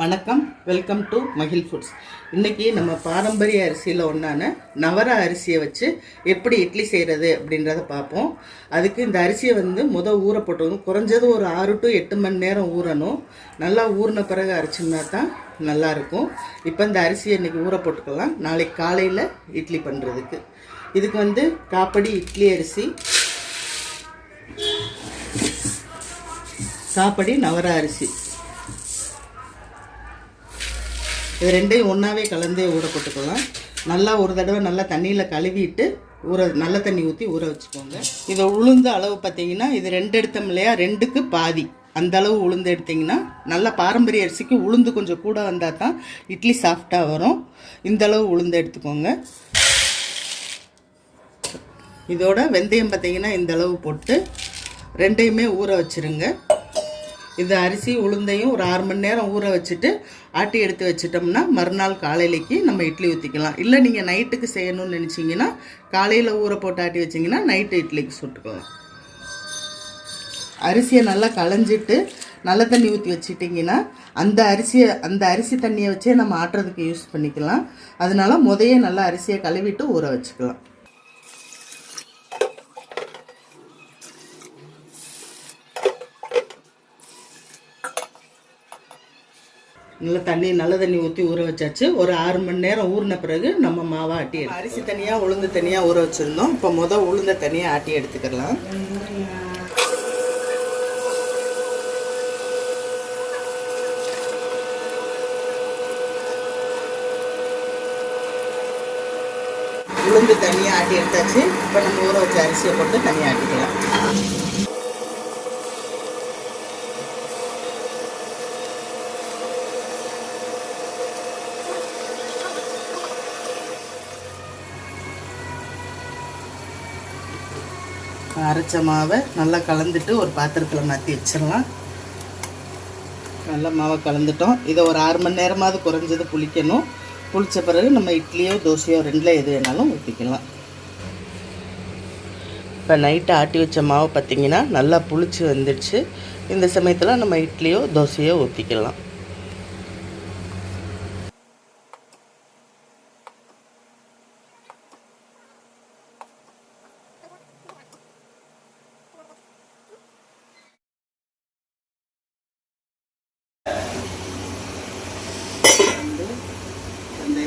வணக்கம். Welcome to மகிழ் foods இன்றைக்கி நம்ம பாரம்பரிய அரிசியில் ஒன்றான நவர அரிசியை வச்சு எப்படி இட்லி செய்கிறது அப்படின்றத பார்ப்போம். அதுக்கு இந்த அரிசியை வந்து முத ஊற போட்டுக்கணும். குறைஞ்சது ஒரு ஆறு டு எட்டு மணி நேரம் ஊறணும். நல்லா ஊறின பிறகு அரைச்சோம்னா தான் நல்லாயிருக்கும் இப்போ இந்த அரிசியை இன்னைக்கு ஊற போட்டுக்கலாம். நாளைக்கு காலையில் இட்லி பண்ணுறதுக்கு இதுக்கு வந்து காப்படி இட்லி அரிசி காப்படி நவர அரிசி. இது ரெண்டையும் ஒன்றாவே கலந்து ஊற போட்டுக்கலாம். நல்லா ஒரு தடவை நல்லா தண்ணியில் கழுவிட்டு ஊற நல்ல தண்ணி ஊற்றி ஊற வச்சுக்கோங்க. இதை உளுந்த அளவு பார்த்தீங்கன்னா இது ரெண்டு எடுத்தோம் இல்லையா? ரெண்டுக்கு பாதி. அந்த அளவு உளுந்து எடுத்தீங்கன்னா நல்லா பாரம்பரிய அரிசிக்கு உளுந்து கொஞ்சம் கூட வந்தால் தான் இட்லி சாஃப்டாக வரும். இந்த அளவு உளுந்து எடுத்துக்கோங்க. இதோட வெந்தயம் பார்த்தீங்கன்னா இந்த அளவு போட்டு ரெண்டையுமே ஊற வச்சிருங்க. இந்த அரிசி உளுந்தையும் ஒரு ஆறு மணி நேரம் ஊற வச்சுட்டு ஆட்டி எடுத்து வச்சிட்டோம்னா மறுநாள் காலையிலைக்கு நம்ம இட்லி ஊற்றிக்கலாம் இல்லை நீங்கள் நைட்டுக்கு செய்யணும்னு நினச்சிங்கன்னா காலையில் ஊற போட்டு ஆட்டி வச்சிங்கன்னா நைட்டு இட்லிக்கு சுட்டுக்கலாம். அரிசியை நல்லா களைஞ்சிட்டு நல்ல தண்ணி ஊற்றி வச்சிட்டிங்கன்னா அந்த அரிசியை அந்த அரிசி தண்ணியை வச்சே நம்ம ஆட்டுறதுக்கு யூஸ் பண்ணிக்கலாம். அதனால முதையே நல்லா அரிசியை கழுவிட்டு ஊற வச்சுக்கலாம். நல்லா தண்ணி நல்ல தண்ணி ஊற்றி ஊற வச்சாச்சு. ஒரு ஆறு மணி நேரம் ஊறின பிறகு நம்ம மாவை ஆட்டி எடுத்து அரிசி தனியாக உளுந்து தனியாக ஊற வச்சுருந்தோம். இப்போ மொதல் உளுந்த தனியாக ஆட்டி எடுத்துக்கலாம். உளுந்து தனியாக ஆட்டி எடுத்தாச்சு. இப்போ நம்ம ஊற வச்ச அரிசியை போட்டு தனியாக ஆட்டிக்கலாம். அரைச்ச மாவை நல்லா கலந்துட்டு ஒரு பாத்திரத்தில் மாற்றி வச்சிடலாம். நல்லா மாவை கலந்துட்டோம். இதை ஒரு ஆறு மணி நேரமாவது குறைஞ்சது புளிக்கணும். புளித்த பிறகு நம்ம இட்லியோ தோசையோ ரெண்டில் எது வேணாலும் ஊற்றிக்கலாம் இப்போ நைட்டு ஆட்டி வச்ச மாவு பார்த்திங்கன்னா நல்லா புளிச்சு வந்துடுச்சு. இந்த சமயத்தில் நம்ம இட்லியோ தோசையோ ஊற்றிக்கலாம்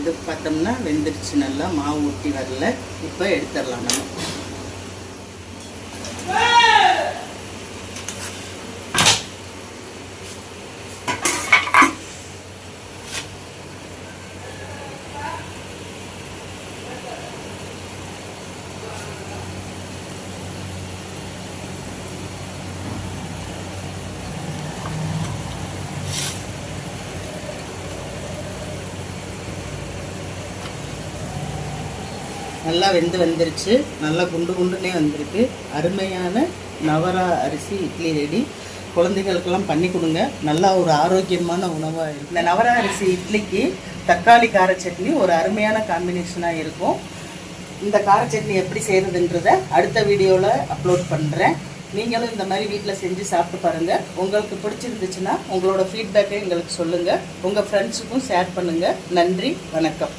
இது பார்த்தோம்னா வெந்துருச்சு நல்லா மாவு ஊற்றி வரல. இப்போ எடுத்துடலாம் நம்ம. நல்லா வெந்து வந்துருச்சு. நல்லா குண்டு குண்டுனே வந்திருக்கு. அருமையான நவரா அரிசி இட்லி ரெடி. குழந்தைகளுக்கெல்லாம் பண்ணி கொடுங்க. நல்லா ஒரு ஆரோக்கியமான உணவாக இருக்கும். இந்த நவரா அரிசி இட்லிக்கு தக்காளி கார சட்னி ஒரு அருமையான காம்பினேஷனாக இருக்கும். இந்த கார சட்னி எப்படி செய்கிறதுன்றத அடுத்த வீடியோவில் அப்லோட் பண்ணுறேன் நீங்களும் இந்த மாதிரி வீட்டில் செஞ்சு சாப்பிட்டு பாருங்கள் உங்களுக்கு பிடிச்சிருந்துச்சுன்னா உங்களோட ஃபீட்பேக்கை எங்களுக்கு சொல்லுங்கள் உங்கள் ஃப்ரெண்ட்ஸுக்கும் ஷேர் பண்ணுங்கள் நன்றி வணக்கம்.